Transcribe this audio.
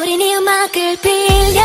우린 이 네 음악을 빌려.